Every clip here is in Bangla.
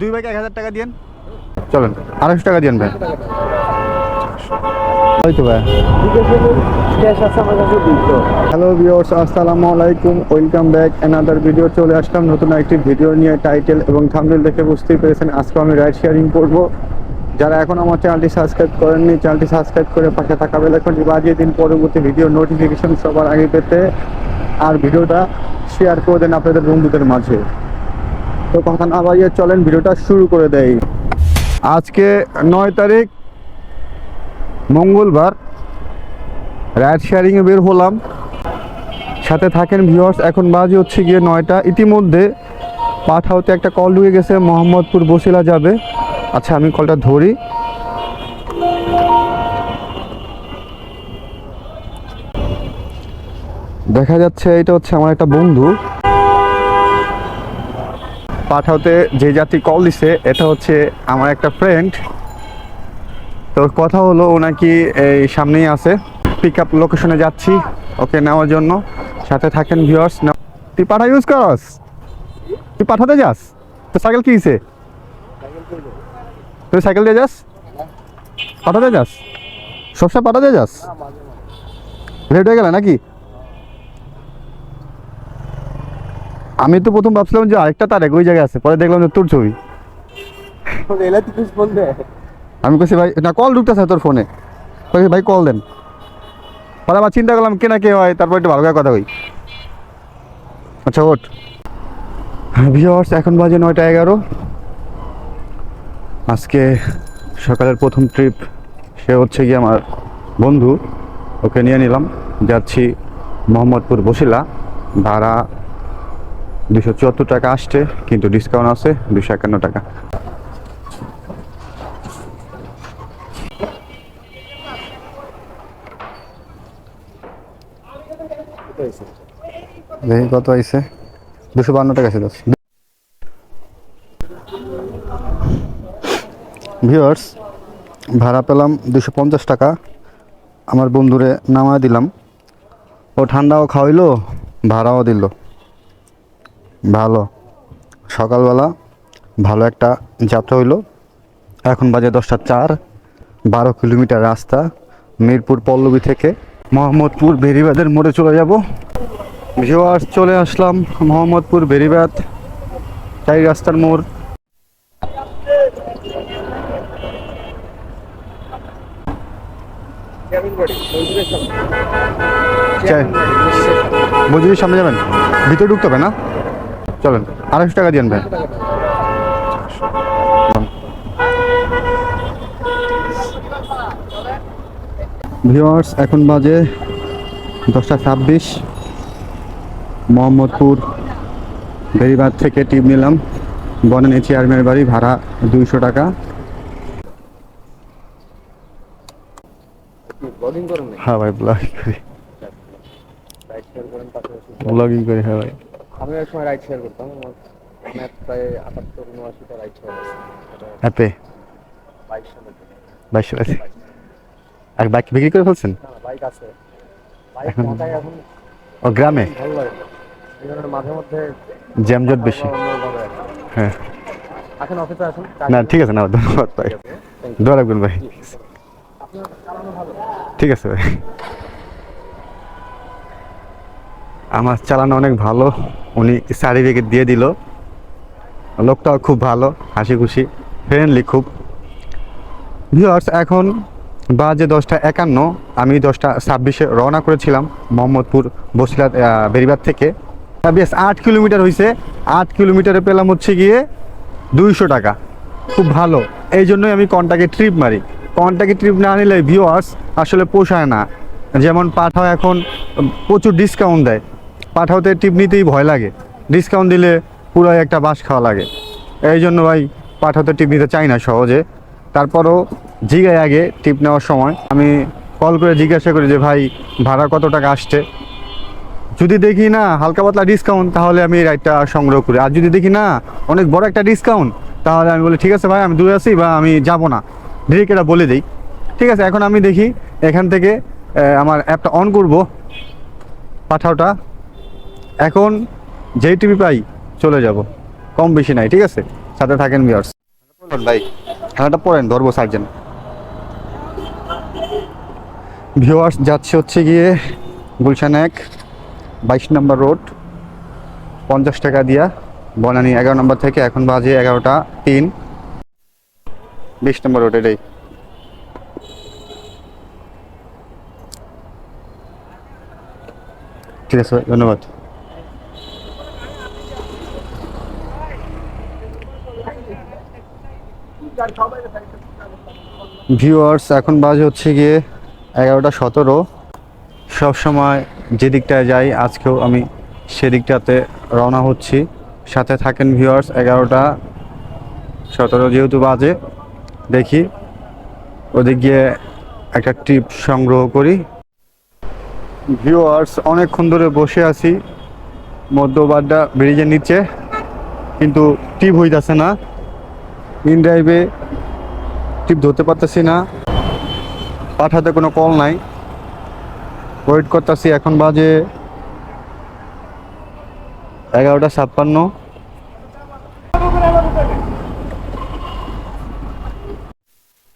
দুই বাইকে এক হাজার টাকা দিয়েন। চলেন, আড়াইশো টাকা দিয়েন ভাই। ওই তো ভাই। হ্যালো ভিউয়ার্স আসসালামু আলাইকুম ওয়েলকাম ব্যাক অ্যানাদার ভিডিও চলে আসলাম। নতুন একটি ভিডিও নিয়ে টাইটেল এবং থাম্বনেল দেখে বুঝতেই পেরেছেন, আজকে আমি রাইড শেয়ারিং করব। যারা এখন আমার চ্যানেলটি সাবস্ক্রাইব করেননি চ্যানেলটি সাবস্ক্রাইব করে পাশে থাকা বেলাইকনটি বাজিয়ে দিন। পরবর্তী ভিডিও নোটিফিকেশন সবার আগে পেতে। আর ভিডিওটা শেয়ার করে দেন আপনাদের বন্ধুদের মাঝে। তো কথা না বাজিয়ে চলেন, ভিডিওটা শুরু করে দেয় আজকে নয় তারিখ, মঙ্গলবার। রাইড শেয়ারিংয়ে বের হলাম। সাথে থাকেন ভিউয়ার্স এখন বাজে হচ্ছে গিয়ে নয়টা। ইতিমধ্যে পাঠাওতে একটা কল ঢুকে গেছে, মোহাম্মদপুর বসিলা যাবে। আচ্ছা আমি কলটা ধরি। দেখা যাচ্ছে এটা হচ্ছে আমার একটা বন্ধু। পাঠাওতে যে জাতি কল দিছে, এটা হচ্ছে আমার একটা ফ্রেন্ড তো কথা হলো, ও নাকি এই সামনেই আছে। পিক আপ লোকেশনে যাচ্ছি, ওকে নেওয়ার জন্য। সাথে থাকেন ভিউয়ার্স তুই পাঠা ইউজ করস? তুই পাঠাতে যাস? তো সাইকেল কি হিসে তুই সাইকেল দিয়ে যাস? পাঠাতে যাস? সবসময় পাঠাতে যাস? লেট হয়ে গেল নাকি? আমি তো প্রথম ভাবছিলাম যে আরেকটা তারেক ওই জায়গায় আছে, পরে দেখলাম যে তোর ছবি। আমি কইছি, ভাই, না কল ঢুকতেছে তোর ফোনে ভাই কল দেন। পরে আবার চিন্তা করলাম, কে না কে হয়, তারপর একটু ভালো করে কথা কই। আচ্ছা ওট ভিওর্স এখন বাজে নয়টা এগারো। আজকে সকালের প্রথম ট্রিপ সে হচ্ছে গিয়ে আমার বন্ধু, ওকে নিয়ে নিলাম। যাচ্ছি মোহাম্মদপুর বসিলা, ভাড়া দুশো চুয়াত্তর টাকা আসছে, কিন্তু ডিসকাউন্ট আছে দুশো একান্ন টাকা। কত দুশো বান্ন টাকা ছিল। ভিউয়ার্স ভাড়া পেলাম দুশো পঞ্চাশ টাকা। আমার বন্ধুরে নামায় দিলাম। ও ঠান্ডাও খাওয়াইলো, ভাড়াও দিল। ভালো। সকালবেলা ভালো একটা যাত্রা হইল। এখন বাজে দশটা চার, বারো কিলোমিটার রাস্তা মিরপুর পল্লবী থেকে মোহাম্মদপুর বেরিবাদের মোড়ে চলে যাব। ভিওয়ার্স চলে আসলাম মোহাম্মদপুর বেরিবাদ চাই রাস্তার মোড়। মজুরির সামনে যাবেন? ভিতরে ঢুকতে হবে না? চলেন আড়াইশো টাকা দিয়েন ভাই। ভিওয়ার্স এখন বাজে দশটা ছাব্বিশ। মোহাম্মদপুর বেরিবাদ থেকে টিপ নিলাম। বনে বনানী চেয়ারম্যানের বাড়ি ভাড়া দুইশো টাকা। হ্যাঁ ভাই ব্লগিং করি। ব্লগিং করি হ্যাঁ ভাই। আমি এক সময় রাইড শেয়ার করতাম আমার ম্যাথ প্রায় আটাত্তর উনআশিটা রাইড শেয়ার অ্যাপে? বাইক সামনে বাইশশো আছে এক বাইক বিক্রি করে ফেলছেন? না বাইক আছে। বাইক এখন- মাথায় এখন ও গ্রামে? ভালো লাগে। এই জন্য মাঝে মধ্যে জ্যামজট বেশি। হ্যাঁ। আসেন অফিসে আসুন না ঠিক আছে না ধন্যবাদ ভাই। দোয়া রাখবেন ভাই। ঠিক আছে ভাই। আমার চালানো অনেক ভালো। উনি সার্টিফিকেট দিয়ে দিল। লোকটাও খুব ভালো হাসি খুশি ফ্রেন্ডলি খুব। ভিউয়ার্স এখন বাজে দশটা একান্ন। আমি দশটা ছাব্বিশে রওনা করেছিলাম মোহাম্মদপুর বসিলা বেরিবাদ থেকে। বেশ আট কিলোমিটার হয়েছে আট কিলোমিটারে পেলাম হচ্ছে গিয়ে দুইশো টাকা। খুব ভালো। এই জন্যই আমি কন্টাকে ট্রিপ মারি। কন্টাকে ট্রিপ না নিলে ভিউয়ার্স আসলে পোষায় না। যেমন পাঠাও এখন প্রচুর ডিসকাউন্ট দেয়। পাঠাওতে টিপ নিতেই ভয় লাগে। ডিসকাউন্ট দিলে পুরো একটা বাস খাওয়া লাগে। এই জন্য ভাই পাঠাতে টিপ নিতে চাই না সহজে। তারপরও জিগাই আগে টিপ নেওয়ার সময় আমি কল করে জিজ্ঞাসা করি যে, ভাই, ভাড়া কত টাকা আসছে? যদি দেখি না হালকা পাতলা ডিসকাউন্ট তাহলে আমি রাইডটা সংগ্রহ করি। আর যদি দেখি না অনেক বড় একটা ডিসকাউন্ট তাহলে আমি বলি, ঠিক আছে ভাই, আমি দূরে আছি বা আমি যাব না। ডিরেক্ট এটা বলে দিই। ঠিক আছে, এখন আমি দেখি এখান থেকে আমার অ্যাপটা অন করব। পাঠাওটা এখন যেই টিভি পাই চলে যাব। কম বেশি নাই ঠিক আছে? সাথে থাকেন ভিউয়ার্স ভাই খেলাটা পড়েন ধরবো সার্জেন। ভিউয়ার্স যাচ্ছে হচ্ছে গিয়ে গুলশান এক বাইশ নম্বর রোড পঞ্চাশ টাকা দিয়া। বনানি এগারো নম্বর থেকে এখন বাজে এগারোটা তিন। বিশ নম্বর রোড এটাই। ঠিক আছে ধন্যবাদ। ভিউয়ার্স এখন বাজে হচ্ছে গিয়ে এগারোটা সতেরো। সবসময় যে দিকটায় যাই, আজকেও আমি সেদিকটাতে রওনা হচ্ছি। সাথে থাকেন ভিউয়ার্স এগারোটা সতেরো যেহেতু বাজে, দেখি ওদিক গিয়ে একটা ট্রিপ সংগ্রহ করি। ভিউয়ার্স অনেকক্ষণ ধরে বসে আছি, মধ্যবাড্ডা ব্রিজের নিচে, কিন্তু টিপ হইতেছে না। ইন ড্রাইভে টিপ ধরতে পারতেছি না। পাঠাতে কোনো কল নাই। ওয়েট করতেছি, এখন বাজে এগারোটা ছাপ্পান্ন।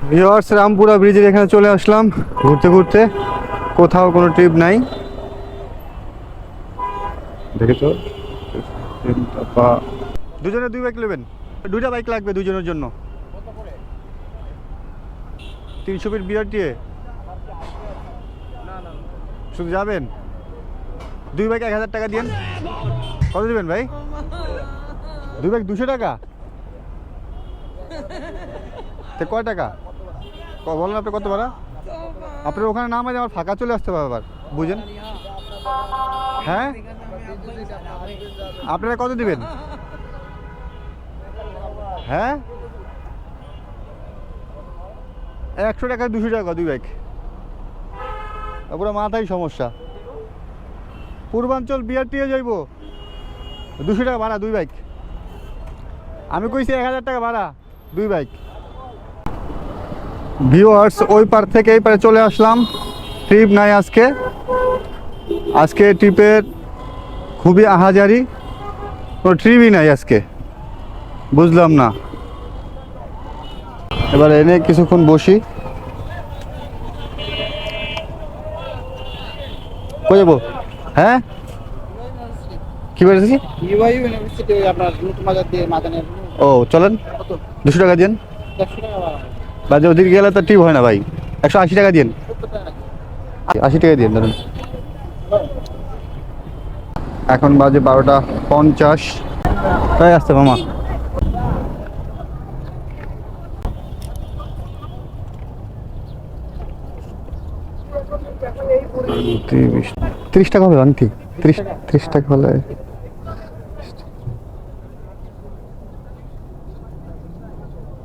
ভিওয়ার্স রামপুরা ব্রিজের এখানে চলে আসলাম। ঘুরতে ঘুরতে কোথাও কোনো ট্রিপ নাই। দেখেছ? দুজনে দুই বাইক নেবেন। দুইটা বাইক লাগবে দুজনের জন্য। তিনশো ফিট বিআরটিএ? শুধু যাবেন? দুই বাইক এক হাজার টাকা দিন কত দেবেন ভাই? দুই বাইক দুশো টাকা? কয় টাকা? বলেন আপনি কত ভাড়া? আপনার ওখানে নাম আছে আমার ফাঁকা চলে আসতে হবে আবার, বুঝেন? হ্যাঁ? আপনারা কত দিবেন? হ্যাঁ? একশো টাকা, দুশো টাকা দুই বাইক পুরো মাথায় সমস্যা। পূর্বাঞ্চল বিআরটিএ যাইব। দুশো টাকা ভাড়া, দুই বাইক আমি কইছি এক হাজার টাকা ভাড়া, দুই বাইক ভিউয়ার্স ওই পার থেকে এই পারে চলে আসলাম। ট্রিপ নাই আজকে। আজকে ট্রিপের খুবই আহাজারি। কোনো ট্রিপই নাই আজকে। বুঝলাম না। এবার এনে কিছুক্ষণ বসি। কই যাব? হ্যাঁ? কি বলেছি ও চলেন। দুশো টাকা দিন বাজে ওদিকে গেলে তো টিপ হয় না ভাই। একশো আশি টাকা দিন? আশি টাকা দিন ধরুন। এখন বাজে বারোটা পঞ্চাশ। তাই আসতে মামা? তিরিশ তিরিশ টাকা হবে আনটি তিরিশ তিরিশ টাকা হলে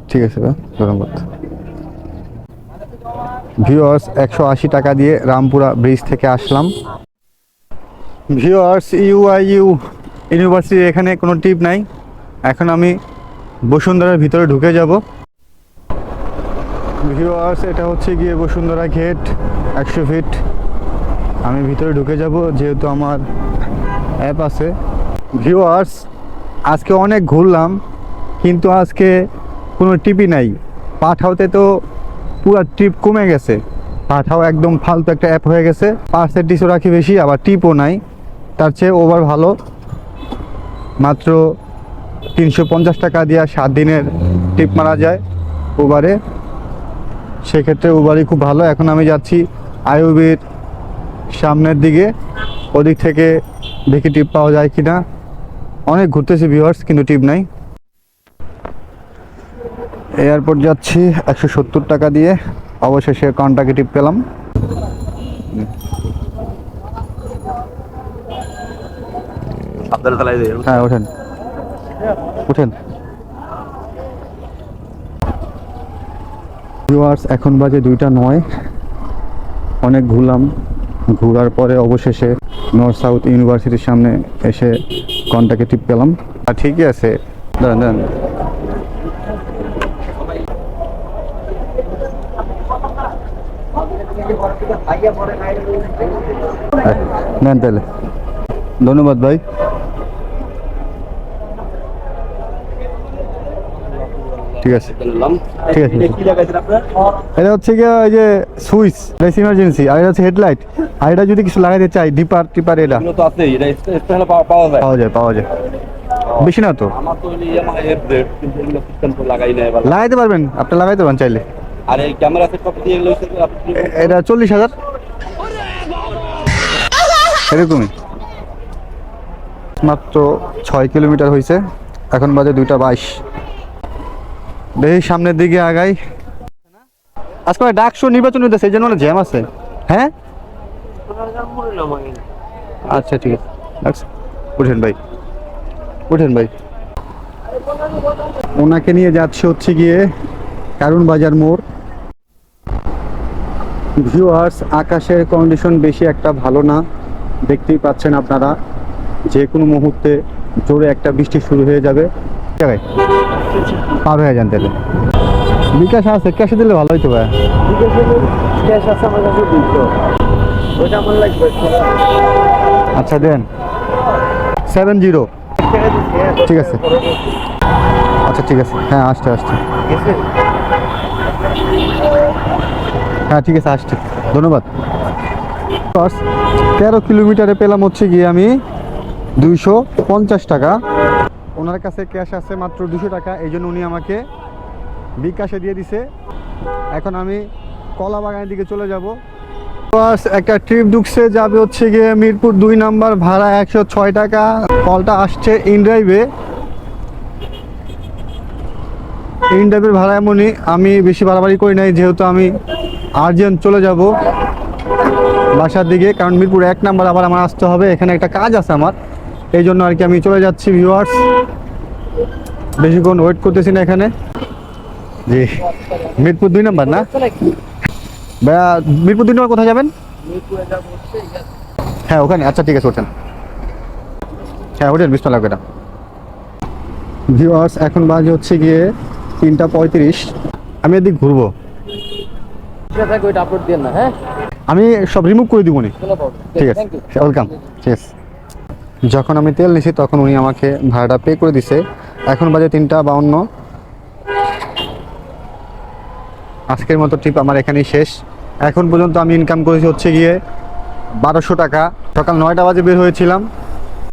ঠিক আছে ধন্যবাদ। ভিউয়ার্স একশো আশি টাকা দিয়ে রামপুরা ব্রিজ থেকে আসলাম। ভিউয়ার্স ইউআইইউ ইউনিভার্সিটি এখানে কোনো টিপ নাই। এখন আমি বসুন্ধরার ভিতরে ঢুকে যাব। ভিউয়ার্স এটা হচ্ছে গিয়ে বসুন্ধরা গেট একশো ফিট আমি ভিতরে ঢুকে যাব, যেহেতু আমার অ্যাপ আছে। ভিউয়ার্স আজকে অনেক ঘুরলাম, কিন্তু আজকে কোনো টিপই নাই। পাঠাওতে তো পুরো ট্রিপ কমে গেছে। পাঠাও একদম ফালতু একটা অ্যাপ হয়ে গেছে। পার্সেন্টেজও রাখি বেশি, আবার টিপও নাই। তার চেয়ে ওভার ভালো। মাত্র তিনশো পঞ্চাশ টাকা দিয়ে সাত দিনের টিপ মারা যায় ওভারে সেক্ষেত্রে উবারই খুব ভালো। এখন আমি যাচ্ছি আইওবির সামনের দিকে, ওদিক থেকে দেখি টিপ পাওয়া যায় কি না অনেক ঘুরতেছি ভিউয়ার্স কিন্তু টিপ নাই। এয়ারপোর্ট যাচ্ছি, একশো সত্তর টাকা দিয়ে। অবশেষে কন্টাকে টিপ পেলাম। হ্যাঁ ওঠেন। ওঠেন। ভিউয়ার্স এখন বাজে দুইটা নয়। অনেক ঘুরলাম। ঘোরার পরে অবশেষে নর্থ সাউথ ইউনিভার্সিটির সামনে এসে কন্টাকে টিপ পেলাম। আর ঠিকই আছে। দাঁড়ান দাঁড়ান। হ্যাঁ, নেন তাহলে। ধন্যবাদ ভাই। ঠিক আছে। ঠিক আছে। এটা কি হচ্ছে গিয়ে ওই যে সুইচ রেস ইমার্জেন্সি আর এটা হচ্ছে হেডলাইট। আর এটা যদি কিছু লাগাইতে চাই ডিপার টিপার এটা। তো আছেই এটা স্পেশাল পাওয়া যায়। পাওয়া যায় পাওয়া যায়। বেশি না তো? আমার তো ইয়ামাহা এর ব্রেড কিন্তু এগুলো সিস্টেম তো লাগাই নাই এবার। লাগাইতে পারবেন আপনি লাগাইতে পারেন চাইলে। আর এই ক্যামেরা সেট কপি দিয়ে এগুলো এটা চল্লিশ হাজার। এরকমই। মাত্র ছয় কিলোমিটার হয়েছে এখন বাজে দুইটা বাইশ। দেখি সামনের দিকে আগাই। আজকে ডাকশো নির্বাচন হইতেছে এই জন্য অনেক জ্যাম আছে। হ্যাঁ? আচ্ছা ঠিক আছে। উঠেন ভাই। উঠেন ভাই। ওনাকে নিয়ে যাচ্ছে হচ্ছে গিয়ে কারণ বাজার মোড়। ভিউয়ার্স আকাশের কন্ডিশন বেশি একটা ভালো না। দেখতেই পাচ্ছেন আপনারা যে কোনো মুহূর্তে জোরে একটা বৃষ্টি শুরু হয়ে যাবে। জায়গায় পার হয়ে যান তাহলে। বিকাশ আছে ক্যাশে দিলে ভালো হইতো ভাই। ক্যাশ আছে আমার কাছে দুইশো। ওইটা আমার লাগবে। আচ্ছা দেন। সেভেন জিরো ঠিক আছে। আচ্ছা ঠিক আছে। হ্যাঁ আসছে আসছে। হ্যাঁ ঠিক আছে আসছে। ধন্যবাদ। তেরো কিলোমিটারে পেলাম হচ্ছে গিয়ে আমি দুইশো পঞ্চাশ টাকা। ওনার কাছে ক্যাশ আছে মাত্র দুশো টাকা, এই জন্য উনি আমাকে বিকাশে দিয়ে দিছে। এখন আমি কলা বাগানের দিকে চলে যাব। একটা ট্রিপ ঢুকছে, যাবে হচ্ছে গিয়ে মিরপুর দুই নাম্বার, ভাড়া একশো ছয় টাকা। কলটা আসছে ইনড্রাইভে ইনড্রাইভের ভাড়া এমনই, আমি বেশি বাড়াবাড়ি করি নাই, যেহেতু আমি আর্জেন্ট চলে যাব বাসার দিকে, কারণ মিরপুর এক নাম্বার আবার আমার আসতে হবে। এখানে একটা কাজ আছে আমার। এই জন্য আর কি আমি চলে যাচ্ছি ভিউয়ার্স বেশিক্ষণ ওয়েট করতেছি না এখানে। জি। মিরপুর দুই নাম্বার না? ভাইয়া মিরপুর দুই নম্বর কোথায় যাবেন? হ্যাঁ ওখানে। আচ্ছা ঠিক আছে ওঠেন। হ্যাঁ ওঠেন বিশ লাগবে না ভিউয়ার্স এখন বাজে হচ্ছে গিয়ে তিনটা পঁয়ত্রিশ। আমি এদিক ঘুরবো। হ্যাঁ? আমি সব রিমুভ করে দিব ঠিক আছে। ওয়েলকাম ঠিক আছে যখন আমি তেল নিছি, তখন উনি আমাকে ভাড়াটা পে করে দিছে। এখন বাজে তিনটা বাউন্ন। আজকের মতো ট্রিপ আমার এখানেই শেষ। এখন পর্যন্ত আমি ইনকাম করেছি হচ্ছে গিয়ে বারোশো টাকা। সকাল নয়টা বাজে বের হয়েছিলাম।